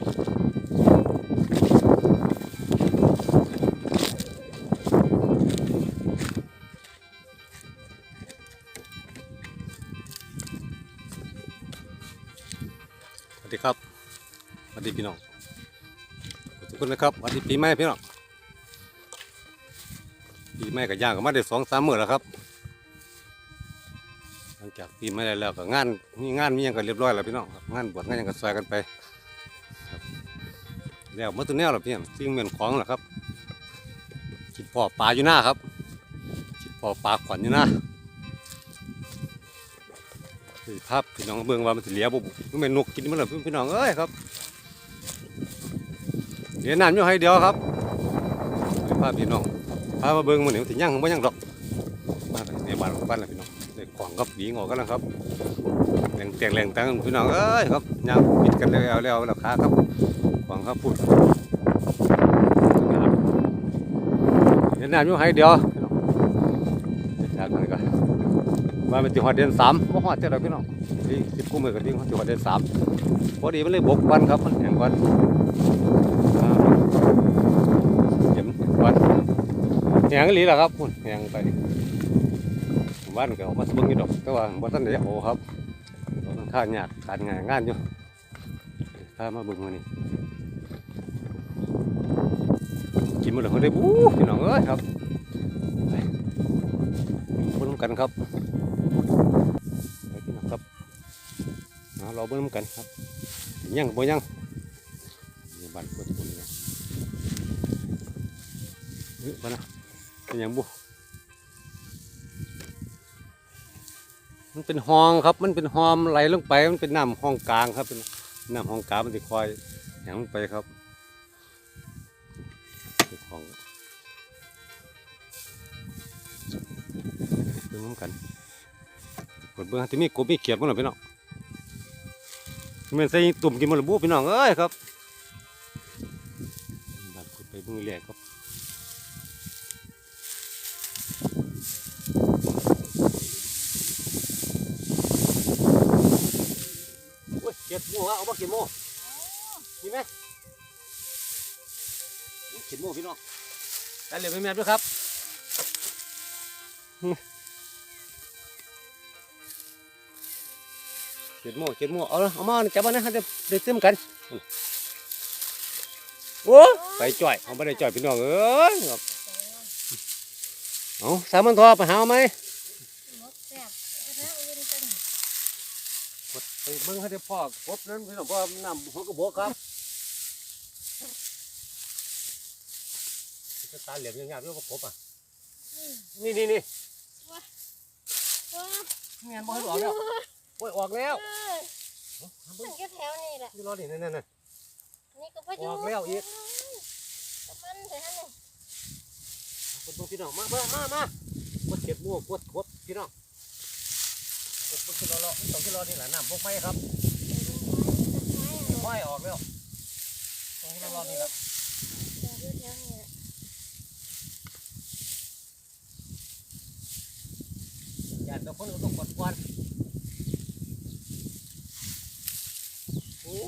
สวัสดีครับสวัสดีพี่น้องทุกคนนะครับสวัสดีปีใหม่พี่น้องปีใหม่กับย่างก็มาได้สองสามมื้อแล้วครับหลังจากปีใหม่ได้แล้วก็งานมีงานมีหยังก็เรียบร้อยแล้วพี่น้องครับงานบวชงานยังก็ซอยกันไป แล้วมื่อตัวแนวแล้วพี่น้องสิ่งเหมือนของหละครับคิดพอปลาอยู่หน้าครับคิดพอปลาขวัญอยู่หน้านี่ภาพพี่น้องเบิ่งว่ามันเหลียบ่บุมันเป็นนกกินมันหรอพี่น้องเอ้ยครับเหลียน้ำอยู่ให้เดียวครับนี่ภาพพี่น้องพามาเบิ่งมันนี่มันสิย่างบ่ย่างดอกมาในบ้านบ้านแล้วพี่น้องเด็กของกับหวีงอกันแล้วครับแรงเตียงแรงตังพี่น้องเอ้ยครับยางปิดกันแล้วแล้วราคาครับ องครับพูดเห็นน้ำอยู่ให้เดียวพี่น้องจากนั้นก็ว่าเป็นที่หอดเดือนสามบ่หอดเจ้าดอกพี่น้องที่สิบกุ้งมือกันที่หอดเดือนสามพอดีมันเลยบกวันครับมันแห่งวันอ่าเจ็บวันแห่งอีหลีแหละครับพุ่นแห่งไปบ้านก็ออกมาสเบึงอยู่ดอกแต่ว่าบ่ทันได้โอ้ครับค่อนข้างยากการงานงานอยู่ถ้ามาเบิ่งมานี่ นละคนได้บู๊พี่น้องเอ้ยครับไปเบิ่งนำกันครับไปพี่น้องครับเอาเราเบิ่งนำกันครับยังบ่ยังนี่บ้านคนคนนี้เฮ้ยบ้านนะเป็นยังบุมันเป็นห้องครับ มันเป็นหอมไหลลงไป มันเป็นน้ำห้องกลางครับ เป็นน้ำห้องกลางมันจะคอยแหงลงไปครับ เบื้องที่มีกบมีเขียดมั้งหรอพี่น้องมันใส่ตุ่มกินมันหรือบุพี่น้องเอ้ยครับบัดกดไปเบื้องเรียครับโอ้ยเก็บหมูวะเอามาเก็บหมูนี่ไหมเก็บหมูพี่น้องได้เหลยไม่แม่ด้วยครับ เก็บหมูเก็บหมูเอาเอามาจับมานะฮะเดี๋ยวเดี๋ยวเต็มกันโอ้ไปจ่อยเอาไม่ได้จ่อยพี่น้องเอ้ยครับเอาสามมันทอไปหาเอาไหมมดแซ่บถ้าเอาเงินกันไปเบิ่งให้ได้พ่อกบนั้นพี่น้องพ่อน้ำหัวกระบอกครับจะตาเหลี่ยมยังไงพี่ว่ากบอะนี่นี่นี่ว้าเงียนบ่ให้ออกแล้ว โอ้ยออกแล้วเออมันก็แถวนี่แหละนี่รอนี่นั่นนั่นนั่นนี่ก็พออยู่ออกแล้วอีกกับมันแต่ฮะนี่คนพวกพี่น้องมามามามาปวดเจ็บมั่วปวดกบพี่น้องปวดปวดขึ้นรอรอต้องขึ้นรอนี่แหละน้ำพวกไฟครับไฟออกแล้วต้องขึ้นรอนี่แหละแถวนี่แหละอยากจะคนก็ต้องกดควัน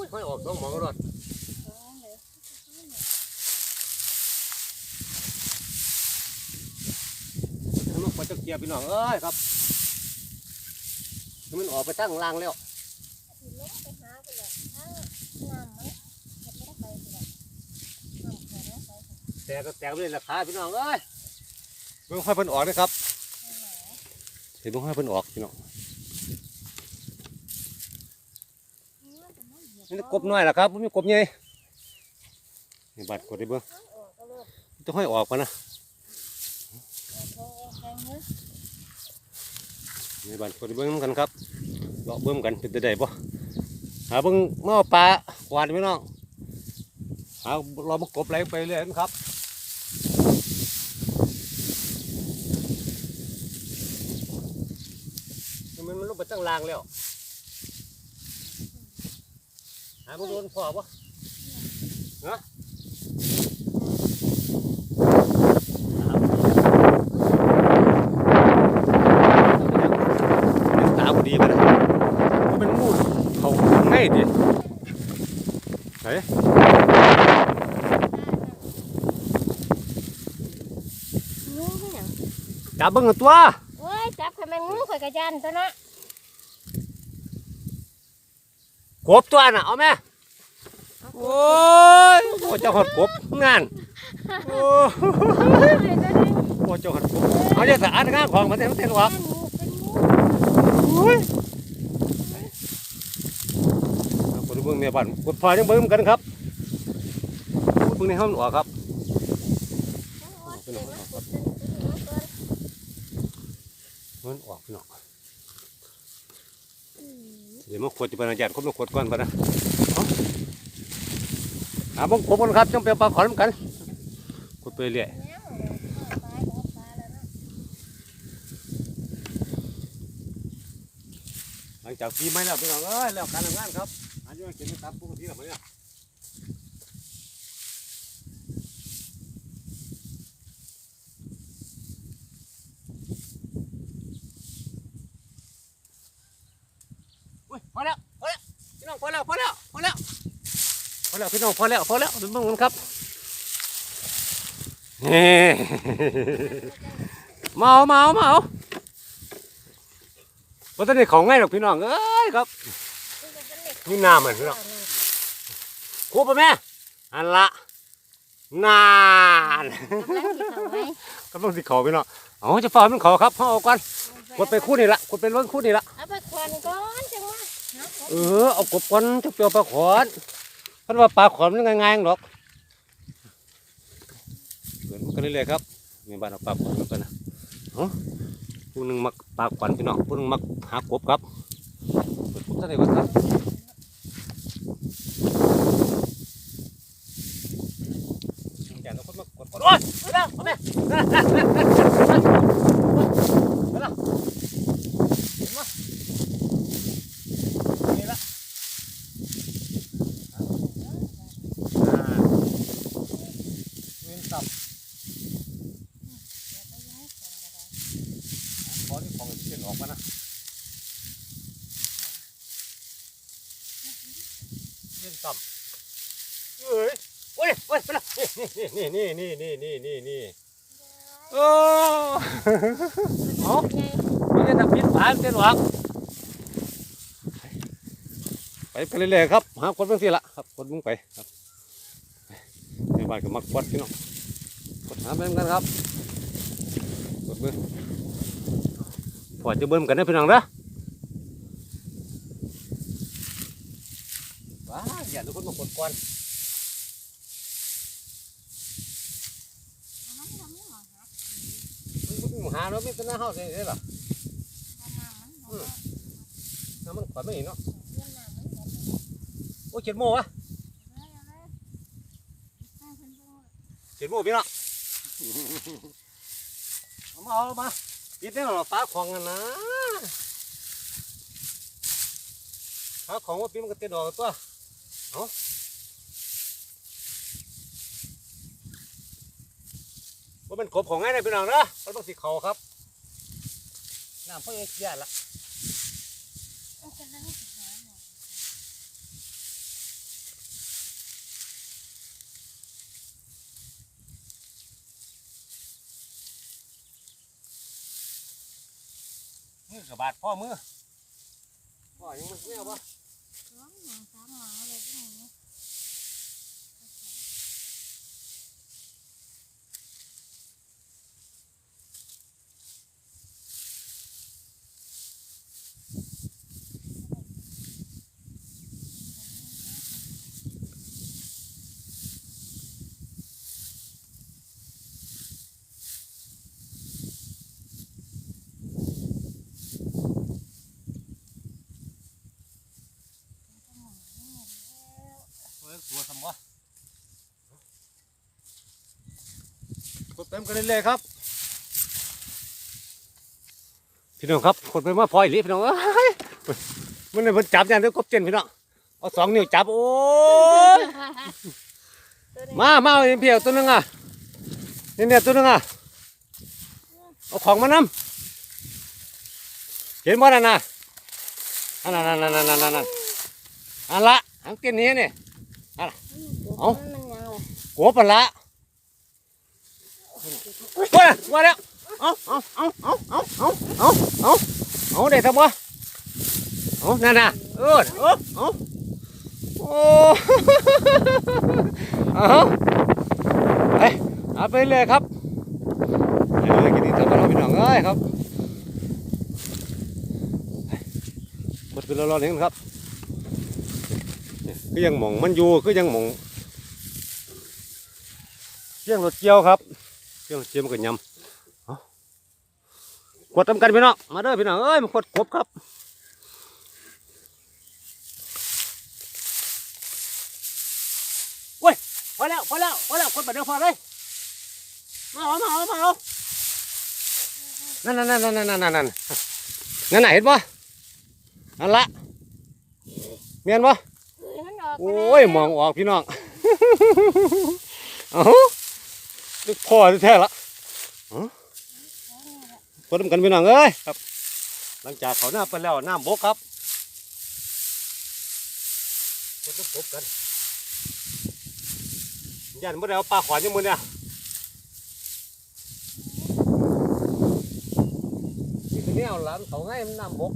โอ้ยไฟออกต้องหมองรถเออเดี๋ยวทำมันปวดจะเกียร์พี่น้องเอ้ยครับมันออกไปตั้งล่างแล้วสิลงไปหาไปเลยทั้งน้ำมันเก็บไม่ไปเลยน้ำแต่ก็แต่ไม่ได้ราคาพี่น้องเอ้ยเบิ่งให้เพิ่นออกนะครับเห็นเบิ่งให้เพิ่นออกพี่น้อง นี่กบน้อยล่ะครับบ่มีกบใหญ่นี่บาดกดได้เบิ่งออกก็เลิกต้องให้ออกมานะออกแข็งเลยนี่บาดกดได้เบิ่งนกันครับเลาะเบิ่งกันเป็นได้บ่หาเบิ่งมาเอาปลาหวานพี่น้องหาเรามากบไหลไปเรื่อยนะครับมันมันลงไปตั้งลางแล้วาบุญโดนพอปะเนาะตาบุดีไปนะมันมูดเง่ายดิไหจับเบิ้งตัวโอ้ยจับข่อยแมงมุมข่อยกระยันตัวเนาะ กบตัวน่ะเอาแม่โอ้ยโอ้เจ้าหดกบงานโอ้โอ้เจ้าหดกบเอาเจะสะอาดงานของมันเต็มเต็มวะโอ้ยเอาคนเบิ่งเนี่ยบ้านกดพอยังเบิ่งกันครับเบิ่งในห้องออกครับเดี๋ยวมาขุดตัวนี้ตัวนี้ก่ออกพี่น้อง เดี๋ยวมาขวดจะเป็นอาจารย์ก็มาขวดก่อนก่อนนะเอาหาบังกบกันครับจังไปเอาปลาขอนำกันขวดไปเรื่อยแล้วเอาปลาเอาปลาแล้วเนาะหลังจากปีใหม่แล้วพี่น้องเอ้ยแล้วการทำงานครับอายุกินตามปกติแล้วมั้งเนี่ยอุ้ยพอแล้วพอแล้วพี่น้องพอแล้วพอแล้วพอแล้ว พอแล้วพี่น้องพอแล้วพอแล้วเป็นเบิ่งกันครับเฮ้เมาเมาเมาว่าตอนนี้ของง่ายหรอกพี่น้องเอ้ยครับนี่น้ำมันพี่น้องครูปะแม่อันละนานกำลังสิเข้าไหมก็ต้องสิเขาพี่น้องเอาจะฝ่ามันเขาครับเขาเอาก่อนกดไปคู่นี่ละกดไปล้นคู่นี่ละเอาไปควันก่อนจังวะหาของเออเอากบก่อนจะเปรียวปลาขอนเพราะว่าปลาขอนมันง่ายๆหรอกเกินมันกันเรื่อยๆครับมีบ้านเอาปลาขอนกันนะผู้หนึ่งมักปลาขอนพี่น้องผู้หนึ่งมักหากบครับเปิดกบท่านไหนวะครับอย่าเอาคนมากดก่อนโอ๊ยไปแล้วเอาแม่ไปแล้วไปแล้วเห็นไหมนี่ละ อ่าเงินตับขอที่ของเส้นออกมานะเงินตับเอ้ยโอ้ยโอ้ยไปละ นี่นี่นี่นี่นี่นี่นี่นี่โอ้เอาไม่ได้ทำพิษผานเส้นหวังไปไปเรื่อยๆครับหาคนเพิ่งสิละครับคนมึงไปครับในบ้านก็มักกดพี่น้องกดหาไปเหมือนกันครับกดเบิ้งพอจะเบิ้งกันนะพี่น้องนะว้าอย่าทุกคนมากดก่อนมัน หาเราไม่เป็นหน้าเฮาได้ได้หรอน้ำมันขวดไม่เห็นเนาะโอ้เจ็ดโมงวะเจ็ดโมงพี่น้องเอามาเอามาปิดได้หรอฟ้าของกันนะฟ้าของว่าปีมันก็เต็ดดอกตัวเอา ว่าเป็นกบของง่ายเลยพี่น้องนะมันต้องสีเขาครับน้ำเพิ่งเกลียละมือกับบาดพ่อมือพ่อยังมือไม่เอาปะเฮ้ย ตัวทำวะกดเต็มกันเลยๆครับ พี่น้องครับกดไปมาพออีหลีพี่น้องเอ้ยมันเลยมันจับอย่างเดียวกบเจนพี่น้องเอาสองนิ้วจับโอ้ยมามาเอาเพียวตัวหนึงอะนี่เนี่ยตัวหนึงอะเอาของมานำเห็นบ่นั่นน่ะอันนั้นนั่นนั่นนั่นนั่นนั่นอันละหางเตี้ยนนี้ นี่เอากบปะละว้ามาแล้วเอาเอาเอาเอาเอาเอาเอาเอาเอาได้ทั้งบ่เอานั่นน่ะเออเอาเอาโอ้เอาไปเอาไปเลยครับไปเลยกินดีทั้งเราพี่น้องเอ้ยครับไปกดเป็นร้อนๆเองครับ ก็ยังหมองมันอยู่ก็ยังหมองเสียงรถเกี่ยวครับเสียงรถเกี่ยวมันก็ยำเอากดทำกันพี่น้องมาเด้อพี่น้องเอ้ยมากดครบครับพอแล้วพอแล้วพอแล้วคนแบบเดียวพอเลยมาเอามาเอามาเอานั่นนั่นนั่นนั่นนั่นนั่นนั่นนั่นไหนเห็นปะนั่นละเมียนปะเฮ้ยมันออก โอ้ยมองออกพี่น้องเอ้าลูกพ่อแท้ละเอ้าพอดกันพี่น้องเอ้ยครับ หลังจากเขาหน้าไปแล้วน้ำบกครับพอดกบกันยันเมื่อไรเอาปลาขวานยังมือเนี่ยนี่นี้เอาหลานเขาง่ายมันน้ำบก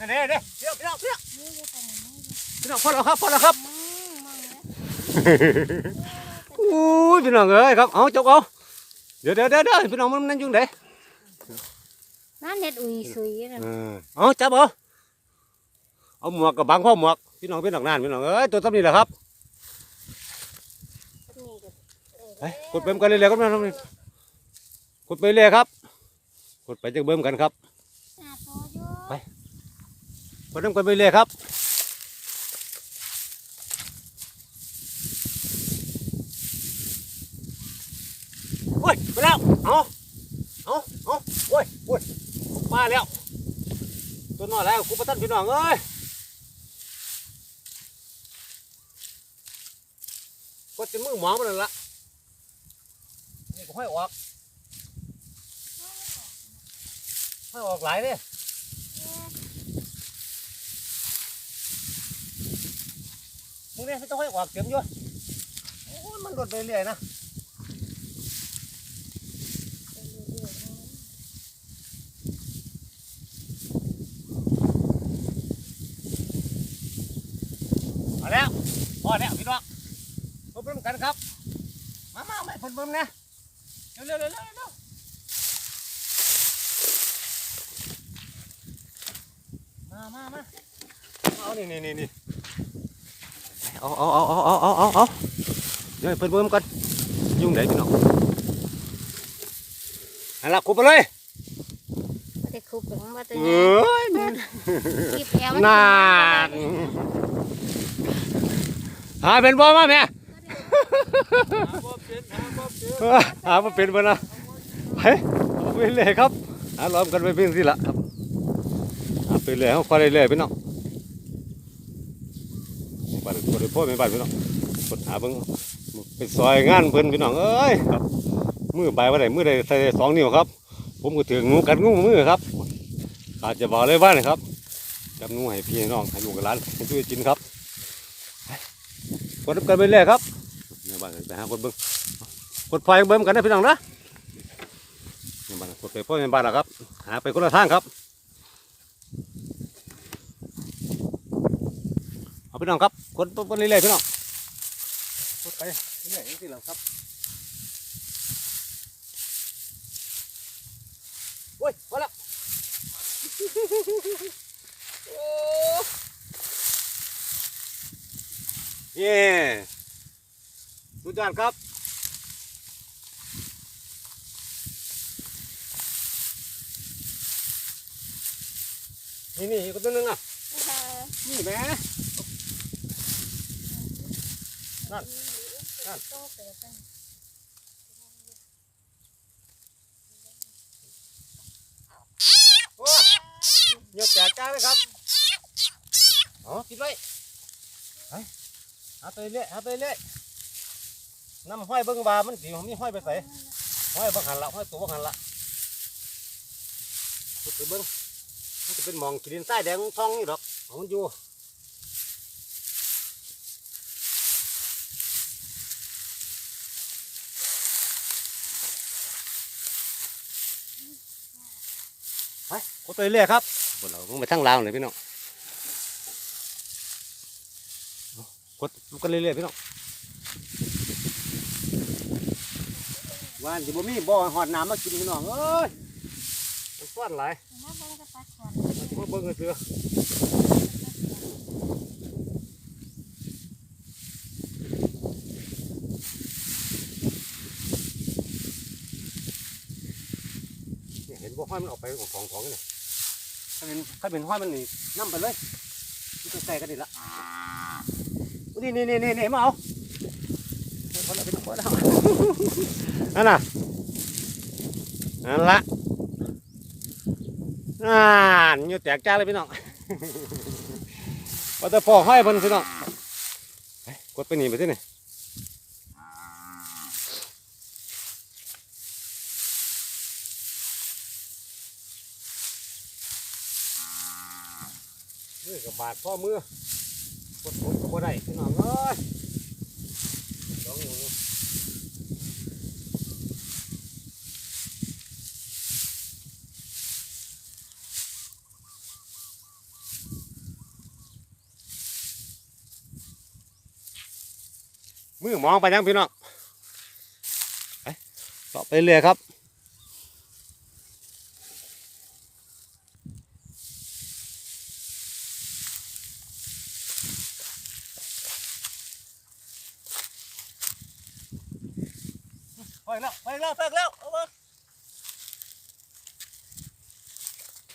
นี่นี่นี่เดี๋ยวเดี๋ยวเดี๋ยว นี่อยู่ตรงนี้ พี่น้องพอแล้วครับพอแล้วครับอืมมองแล้วโอ้ยพี่น้องเอ้ยครับเอาจกเอาเดี๋ยวเดี๋ยวเดี๋ยวเดี๋ยวพี่น้องมันนั่นอยุ่งเด้นั่นเน็ดอุยซุยนะเออเอาจับเอาเอาหมวกกับบังข้อหมวกพี่น้องพี่น้องนั่นพี่น้องเอ้ยตัวตั้นี้แหละครับนี่ก็ไปกดเบิ่มกันเรื่อยๆก็มาทำนี่กดไปเรื่อยครับกดไปจะเบิ่มกันครับหาตัวอยู่ไปกดเบิ่มกันไปเรื่อยครับ โอ้ยไปแล้วเอาเอาเอาโอ้ยโอ้ยมาแล้วตัวน้อยแล้วกูประทันพี่น้องเอ้ยกดจะมือหมองมันนั่นละนี่ก็ห้อยออกห้อยออกหลายเลยมึงเนี่ยไม่ต้องห้อยออกเต็มอยู่โอ้ยมันหลดไปเรื่อยนะเอาแล้วพอแล้วพี่น้องมาเบิ่มกันครับ มามาไม่เพิ่นเบิ่มนะเร็วเร็วเร็วเร็วเร็วมามามาเอานี่นี่นี่นี่เอาเอาเอาเอาเอาเอาเอาเอาเดี๋ยวให้เพิ่นเบิ่มกันยุ่งไหนพี่น้องนั่นละคุบไปเลยบ่ได้คุบหรอกมันว่าตัวเอนี้้ยหยิบแอวมันนานหาเป็นบ่มาแม่เออ หามาเป็นบ่นะไปเอาไปเลยครับหาล้อมกันไปเพียงสิละครับหาไปเลยเขาควาได้เลยพี่น้องบ้านคนพ่อไม่บ้านพี่น้องกดหาเบิ่งไปซอยงานเพิ่นพี่น้องเอ้ยครับมือใบว่าไดมือใดใส่สองนิ้วครับ ผมก็ถืองูกัดงูมือครับอาจจะบอกเลยว่านะครับจับงูให้พี่น้องให้ลูกกับหลานให้ช่วยกินครับไปกดกันไปเลยครับเนี่ยบ้านไปหาคนเบิ่ง กดไฟเบิ่มกันนะพี่น้องนะนี่บ้านกดไฟพ่อในบ้านนะครับ หาไปคนละทางครับ เอาพี่น้องครับกดไปเรื่อยๆพี่น้องกดไปเรื่อยๆนี่แหละครับโอ้ยมาแล้วเย้สุดยอดครับ นี่นี่อีกตัวหนึงอะนี่แหม่นั่นนั่นโตเกิดกันโอ้ยยกแจกจ้าเลยครับอ๋อกินไว้ไปหาไปเรื่อยหาไปเรื่อยน้ำห้อยเบิ้งบามันสิมีห้อยไปใส่ห้อยบังหันละห้อยตัวบังหันละขุดไปเบิ้งมัน จะเป็นหมองกินดินใต้แดงทองนี่ดอกเอามันอยู่ไปขุดไปเรื่อยครับบนเราต้องไปทั้งราวเลยพี่น้องเอาขุดกันเรื่อยๆพี่น้องว่านสิบ่มีบ่อหอดน้ำมากินพี่น้องเอ้ยมันฟ้อนหลาย มันสิมาเบิ่งกันเสือเนี่ยเห็นบ่ห้อยมันออกไปของของของนี่ถ้าเป็นถ้าเป็นห้อยมันนี่นํไปเลยมันจะใส่กันนี่ละนี่นี่นี่นี่นี่มาเอาคนละเป็นคนละนั่นน่ะนั่นละ อ่านอยู่แตกจ้าเลยพี่น้องว่าแต่พอห้อยมันพี่น้องกดไปหนีไปที่นี่มือกับบาดพ่อมือกดกดก็บ่ได้พี่น้องเอ้ยสองนิ้ว มือมองไปยังพี่น้องไปต่อไปเรื่อยครับไปแล้วไปแล้วไปแล้วเอามา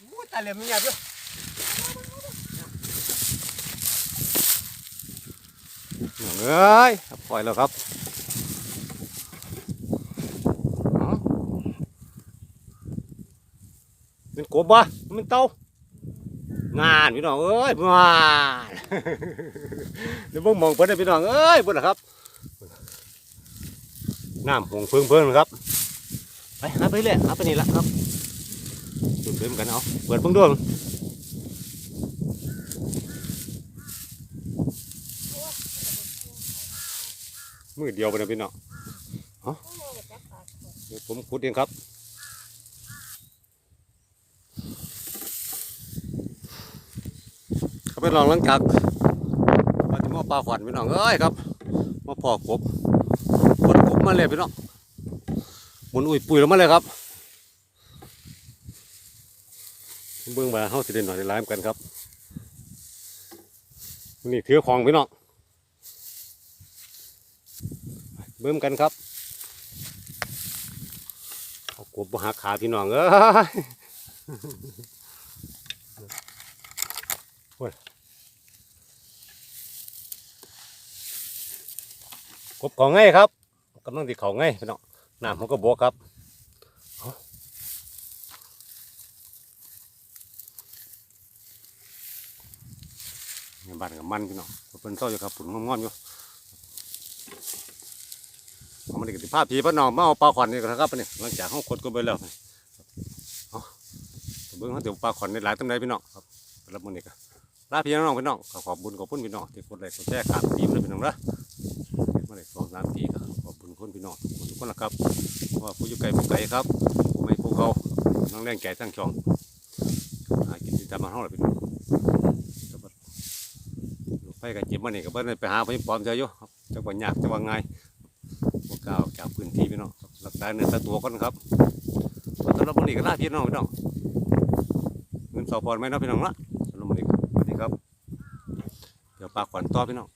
อู้ตายเหลี่ยมมันหยาบเยอะ เอ้ยปล่อยแล้วครับเป็นกบวะมันเต่างานพี่น้องเอ้ยงานเดี๋ยวเบิ่งมองเพิ่นเด้อพี่น้องเอ้ยเพิ่นล่ะครับน้ำหงเพิ่งเพิ่งครับไปหาไปเรื่อยหาไปนี่ละครับจุดเพิ่มกันเอาเปิดเบิ่งดวง มือเดียวไปนะพี่น้องโอ้โหจับปลาขอนเดี๋ยวผมขุดเองครับเขาไปลองลังจากมาที่มาปลาขวัญพี่น้องเอ้ยครับ มาพอกบกดกบมาเลยพี่น้องหมุนอุ้ยปุ๋ยแลงมาเลยครับเบื้องมาเฮาสิเด่นหน่อยในร้านกันครับนนี้ถือของพี่น้อง เบิ่มกันครับเอากบมาหาขาพี่น้องเอ้ยโอ้ยกบของไงครับกำลังติเขาไงพี่น้องน้ำมันก็บวกครับเนี่ยบ้านกับมันพี่น้องเป็นเศร้าอยู่ครับปุ่นงอนๆอยู่ มันนี่ก็สิพาพี่พาน้องมาเอาปลาขวัญนี่กันครับนี่หลังจากเขากดก็ไปแล้วเอาเบิ่งเขาเดี๋ยวปลาขวัญในหลายตั้งใดพี่น้องครับรับมันนี่ก็ลาพี่น้องพี่น้องขอขอบบุญขอบคุณพี่น้องที่กดไลค์กดแชร์ครับทีมเลยพี่น้องนะมาได้สองสามปีก็ขอบบุญคุณพี่น้องทุกคนนะครับเพราะว่าผู้อยู่ไกลผู้ไกลครับไม่ผู้เขาน้งแรงแก่ทั้งช่องหากินที่ตามาห้องเลยพี่น้องไปกับเจ็บมันนี่ก็เพิ่นไปหาพี่ปลอมเจอยู่จังหวะยากจังหวะง่าย ก้าวจากพื้นที่พี่น้องหลักฐานเนื้อสตัวก่อนครับสำหรับวันนี้ก็ลาพี่น้องพี่น้องเงินสอพรไหมเนาะพี่น้องละสำหรับวันนี้สวัสดีครับ เดี๋ยวปากขวัญต่อพี่น้อง